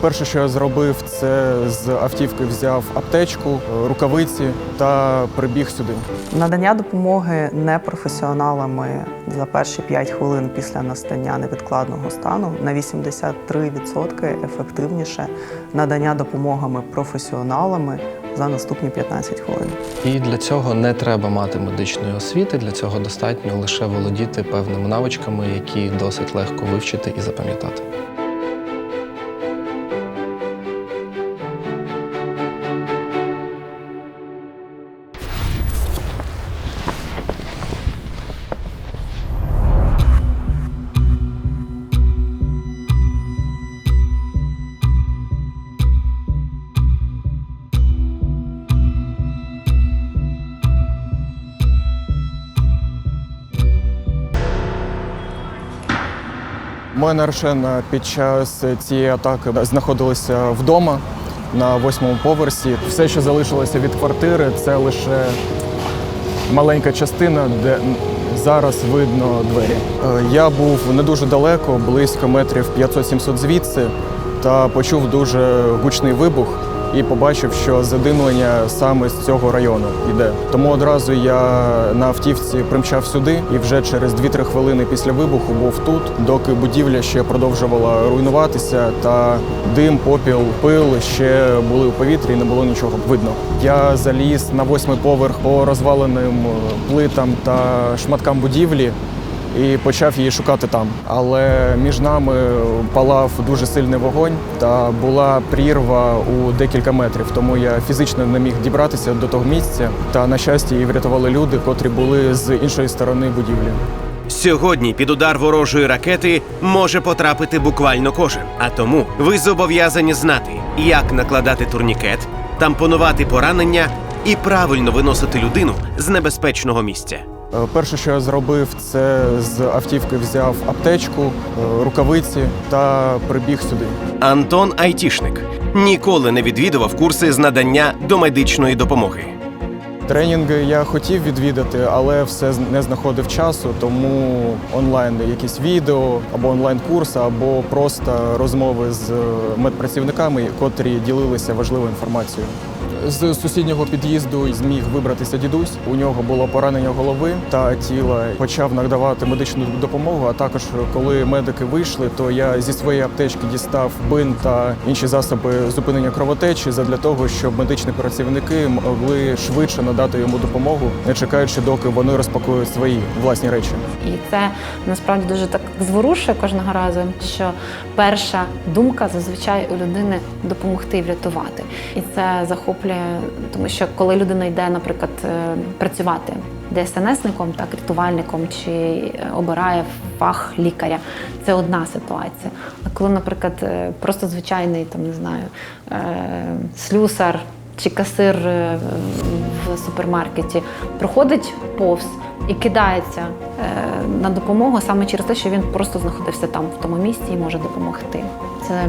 Перше, що я зробив, це з автівки взяв аптечку, е, рукавиці та прибіг сюди. Надання допомоги непрофесіоналами за перші 5 хвилин після настання невідкладного стану на 83% ефективніше надання допомогами професіоналами за наступні 15 хвилин. І для цього не треба мати медичної освіти. Для цього достатньо лише володіти певними навичками, які досить легко вивчити і запам'ятати. Моя наречена під час цієї атаки знаходилася вдома на восьмому поверсі. Все, що залишилося від квартири, це лише маленька частина, де зараз видно двері. Е, Я був не дуже далеко, близько метрів 500-700 звідси, та почув дуже гучний вибух і побачив, що задимлення саме з цього району йде. Тому одразу я на автівці примчав сюди і вже через 2-3 хвилини після вибуху був тут, доки будівля ще продовжувала руйнуватися, та дим, попіл, пил ще були у повітрі і не було нічого видно. Я заліз на восьмий поверх по розваленим плитам та шматкам будівлі і почав її шукати там. Але між нами палав дуже сильний вогонь та була прірва у декілька метрів. Тому я фізично не міг дібратися до того місця. Та на щастя її врятували люди, котрі були з іншої сторони будівлі. Сьогодні під удар ворожої ракети може потрапити буквально кожен. А тому ви зобов'язані знати, як накладати турнікет, тампонувати поранення і правильно виносити людину з небезпечного місця. Е, Перше, що я зробив, це з автівки взяв аптечку, е, рукавиці та прибіг сюди. Антон Айтішник ніколи не відвідував курси з надання домедичної допомоги. Тренінги я хотів відвідати, але все не знаходив часу, тому онлайн якісь відео або онлайн-курси, або просто розмови з е, медпрацівниками, котрі ділилися важливою інформацією. З сусіднього під'їзду зміг вибратися дідусь. У нього було поранення голови та тіла. Почав надавати медичну допомогу. А також, коли медики вийшли, то я зі своєї аптечки дістав бин та інші засоби зупинення кровотечі задля того, щоб медичні працівники могли швидше надати йому допомогу, не чекаючи, доки вони розпакують свої власні речі. І це насправді дуже так зворушує кожного разу, що перша думка зазвичай у людини допомогти врятувати. І це захоплює, тому що коли людина йде, наприклад, е, працювати ДСНСником, так, рятувальником чи е, обирає фах лікаря, це одна ситуація. А коли, наприклад, е, просто звичайний там не знаю, слюсар чи касир в супермаркеті проходить повз і кидається на допомогу саме через те, що він просто знаходився там, в тому місці і може допомогти. Це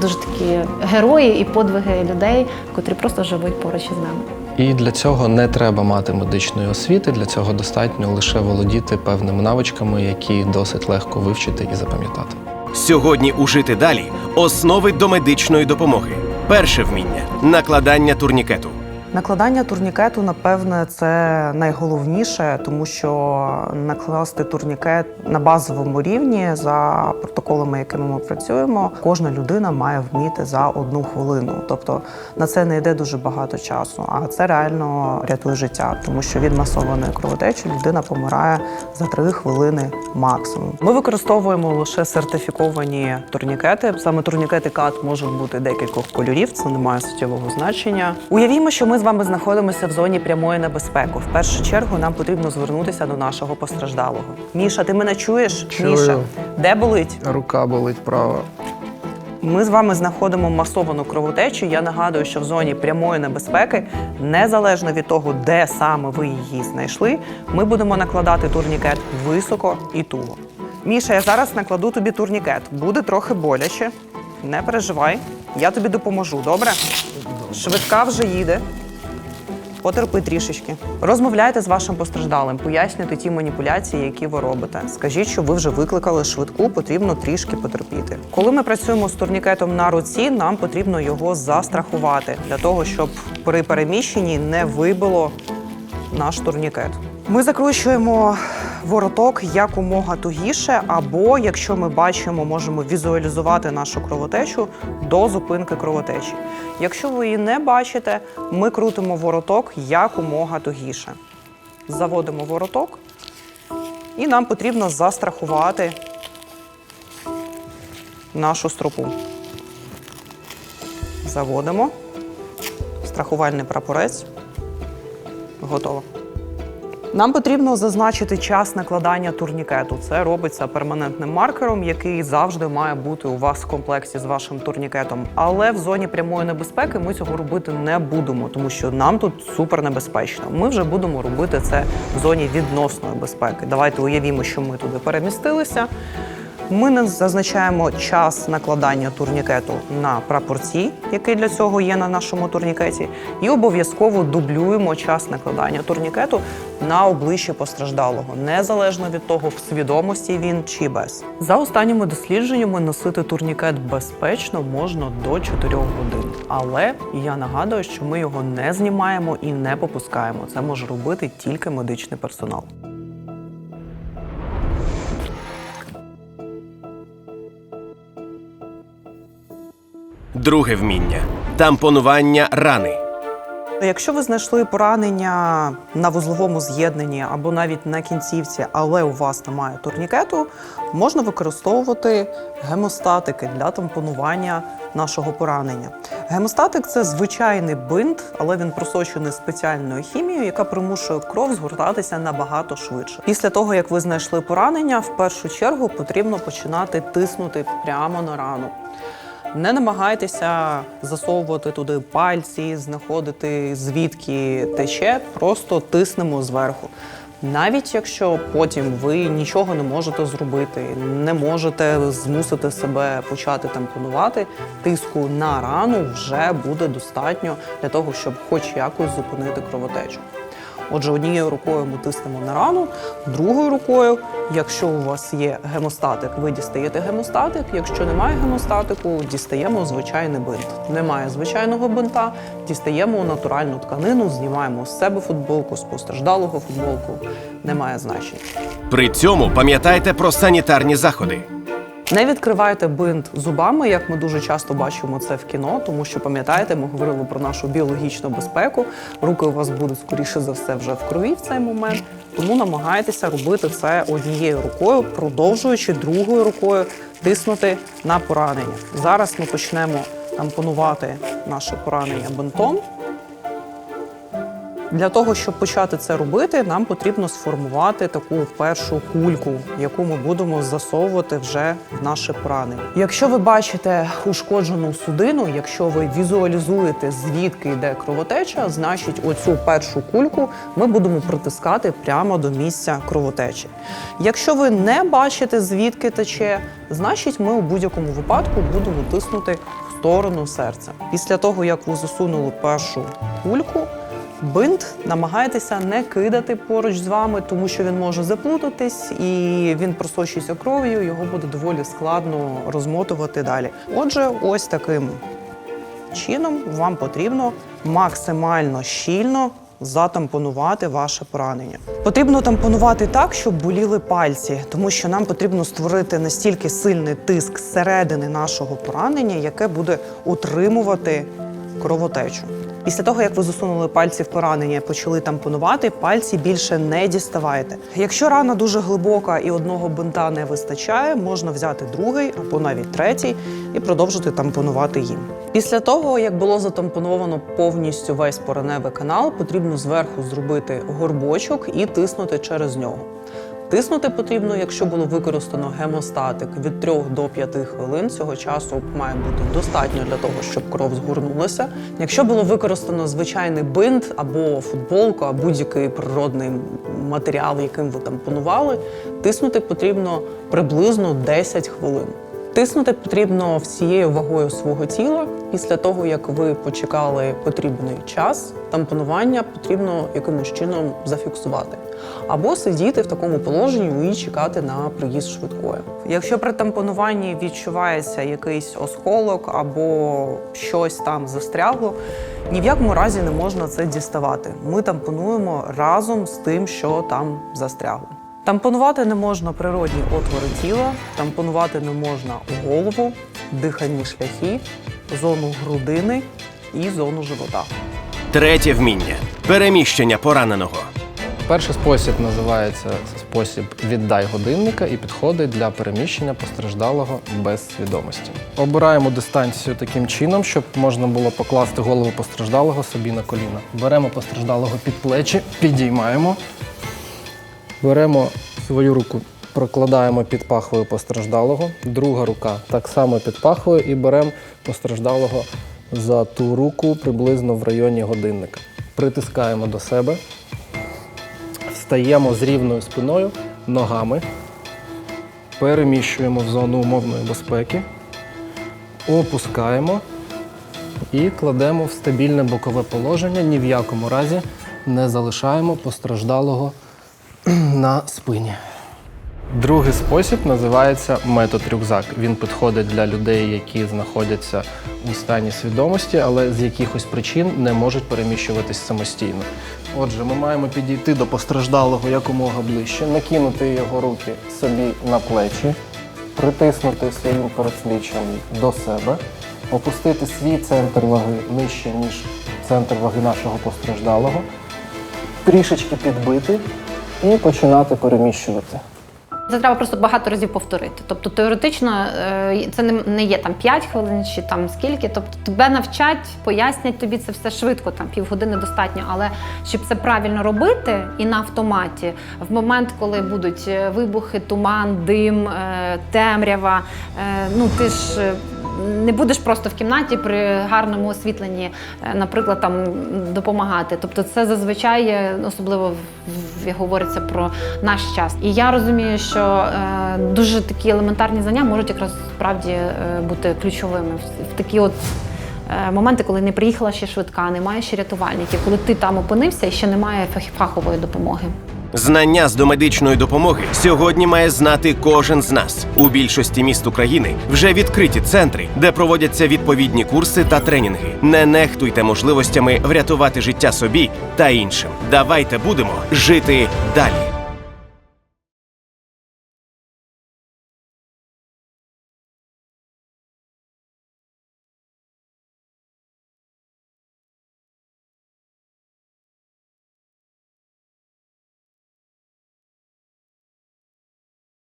дуже такі герої і подвиги людей, котрі просто живуть поруч із нами. І для цього не треба мати медичної освіти. Для цього достатньо лише володіти певними навичками, які досить легко вивчити і запам'ятати. Сьогодні у жити далі основи домедичної допомоги. Перше вміння накладання турнікету. Накладання турнікету, напевне, це найголовніше, тому що накласти турнікет на базовому рівні за протоколами, якими ми працюємо, кожна людина має вміти за одну хвилину. Тобто на це не йде дуже багато часу, а це реально рятує життя, тому що від масованої кровотечі людина помирає за три хвилини максимум. Ми використовуємо лише сертифіковані турнікети. Саме турнікети КАТ можуть бути декількох кольорів, це не має суттєвого значення. Уявімо, що ми з вами знаходимося в зоні прямої небезпеки. В першу чергу нам потрібно звернутися до нашого постраждалого. Міша, ти мене чуєш? Чую. Міша, де болить? Рука болить права. Ми з вами знаходимо масовану кровотечу. Я нагадую, що в зоні прямої небезпеки, незалежно від того, де саме ви її знайшли, ми будемо накладати турнікет високо і туго. Міша, я зараз накладу тобі турнікет. Буде трохи боляче. Не переживай, я тобі допоможу, добре? Швидка вже їде. Потерпи трішечки. Розмовляйте з вашим постраждалим, пояснюйте ті маніпуляції, які ви робите. Скажіть, що ви вже викликали швидку, потрібно трішки потерпіти. Коли ми працюємо з турнікетом на руці, нам потрібно його застрахувати для того, щоб при переміщенні не вибило наш турнікет. Ми закручуємо вороток якомога тугіше, або якщо ми бачимо, можемо візуалізувати нашу кровотечу до зупинки кровотечі. Якщо ви її не бачите, ми крутимо вороток якомога тугіше. Заводимо вороток, і нам потрібно застрахувати нашу стропу. Заводимо. Страхувальний прапорець. Готово. Нам потрібно зазначити час накладання турнікету. Це робиться перманентним маркером, який завжди має бути у вас в комплекті з вашим турнікетом. Але в зоні прямої небезпеки ми цього робити не будемо, тому що нам тут супер небезпечно. Ми вже будемо робити це в зоні відносної безпеки. Давайте уявімо, що ми туди перемістилися. Ми не зазначаємо час накладання турнікету на прапорці, який для цього є на нашому турнікеті, і обов'язково дублюємо час накладання турнікету на обличчя постраждалого, незалежно від того, в свідомості він чи без. За останніми дослідженнями носити турнікет безпечно можна до 4 годин. Але я нагадую, що ми його не знімаємо і не попускаємо. Це може робити тільки медичний персонал. Друге вміння тампонування рани. Якщо ви знайшли поранення на вузловому з'єднанні або навіть на кінцівці, але у вас немає турнікету, можна використовувати гемостатики для тампонування нашого поранення. Гемостатик це звичайний бинт, але він просочений спеціальною хімією, яка примушує кров згортатися набагато швидше. Після того, як ви знайшли поранення, в першу чергу потрібно починати тиснути прямо на рану. Не намагайтеся засовувати туди пальці, знаходити звідки тече, просто тиснемо зверху. Навіть якщо потім ви нічого не можете зробити, не можете змусити себе почати тампонувати, тиску на рану вже буде достатньо для того, щоб хоч якось зупинити кровотечу. Отже, однією рукою ми тиснемо на рану, другою рукою, якщо у вас є гемостатик, ви дістаєте гемостатик. Якщо немає гемостатику, дістаємо звичайний бинт. Немає звичайного бинта, дістаємо натуральну тканину, знімаємо з себе футболку, з постраждалого футболку. Немає значення. При цьому пам'ятайте про санітарні заходи. Не відкривайте бинт зубами, як ми дуже часто бачимо це в кіно, тому що пам'ятаєте, ми говорили про нашу біологічну безпеку. Руки у вас будуть скоріше за все вже в крові в цей момент. Тому намагайтеся робити це однією рукою, продовжуючи другою рукою тиснути на поранення. Зараз ми почнемо тампонувати наше поранення бинтом. Для того, щоб почати це робити, нам потрібно сформувати таку першу кульку, яку ми будемо засовувати вже в наше поранення. Якщо ви бачите ушкоджену судину, якщо ви візуалізуєте, звідки йде кровотеча, значить оцю першу кульку ми будемо притискати прямо до місця кровотечі. Якщо ви не бачите, звідки тече, значить ми у будь-якому випадку будемо тиснути в сторону серця. Після того, як ви засунули першу кульку, Бинт намагайтеся не кидати поруч з вами, тому що він може заплутатись і він просочується кров'ю, його буде доволі складно розмотувати далі. Отже, ось таким чином вам потрібно максимально щільно затампонувати ваше поранення. Потрібно тампонувати так, щоб боліли пальці, тому що нам потрібно створити настільки сильний тиск зсередини нашого поранення, яке буде утримувати кровотечу. Після того, як ви засунули пальці в поранення почали тампонувати, пальці більше не діставайте. Якщо рана дуже глибока і одного бинта не вистачає, можна взяти другий або навіть третій і продовжити тампонувати їм. Після того, як було затампоновано повністю весь пораневий канал, потрібно зверху зробити горбочок і тиснути через нього. Тиснути потрібно, якщо було використано гемостатик від 3 до 5 хвилин. Цього часу має бути достатньо для того, щоб кров згорнулася. Якщо було використано звичайний бинт або футболку, або будь-який природний матеріал, яким ви тампонували, тиснути потрібно приблизно 10 хвилин. Тиснути потрібно всією вагою свого тіла. Після того, як ви почекали потрібний час, тампонування потрібно якимось чином зафіксувати. Або сидіти в такому положенні і чекати на приїзд швидкої. Якщо при тампонуванні відчувається якийсь осколок або щось там застрягло, ні в якому разі не можна це діставати. Ми тампонуємо разом з тим, що там застрягло. Тампонувати не можна природні отвори тіла, тампонувати не можна голову, дихальні шляхи, зону грудини і зону живота. Третє вміння переміщення пораненого. Перший спосіб називається спосіб віддай годинника і підходить для переміщення постраждалого без свідомості. Обираємо дистанцію таким чином, щоб можна було покласти голову постраждалого собі на коліна. Беремо постраждалого під плечі, підіймаємо, беремо свою руку, прокладаємо під пахвою постраждалого, друга рука так само під пахвою і беремо постраждалого за ту руку приблизно в районі годинника. Притискаємо до себе. Встаємо з рівною спиною, ногами, переміщуємо в зону умовної безпеки, опускаємо і кладемо в стабільне бокове положення. Ні в якому разі не залишаємо постраждалого на спині. Другий спосіб називається метод рюкзак. Він підходить для людей, які знаходяться у стані свідомості, але з якихось причин не можуть переміщуватись самостійно. Отже, ми маємо підійти до постраждалого якомога ближче, накинути його руки собі на плечі, притиснути своїм передпліччям до себе, опустити свій центр ваги нижче, ніж центр ваги нашого постраждалого, трішечки підбити і починати переміщувати. Це треба просто багато разів повторити. Тобто теоретично е, це не- є там 5 хвилин чи там скільки. Тобто тебе навчать, пояснять тобі це все швидко, там півгодини достатньо. Але щоб це правильно робити і на автоматі, в момент, коли будуть е, вибухи, туман, дим, е, темрява, ну ти ж. Не будеш просто в кімнаті при гарному освітленні, е, наприклад, там допомагати. Тобто, це зазвичай, е, особливо в- як говориться про наш час. І я розумію, що е, дуже такі елементарні знання можуть якраз справді е, бути ключовими в, в такі от. е, Моменти, коли не приїхала ще швидка, немає ще рятувальників, коли ти там опинився і ще немає фах- фахової допомоги. Знання з домедичної допомоги сьогодні має знати кожен з нас. У більшості міст України вже відкриті центри, де проводяться відповідні курси та тренінги. Не нехтуйте можливостями врятувати життя собі та іншим. Давайте будемо жити далі.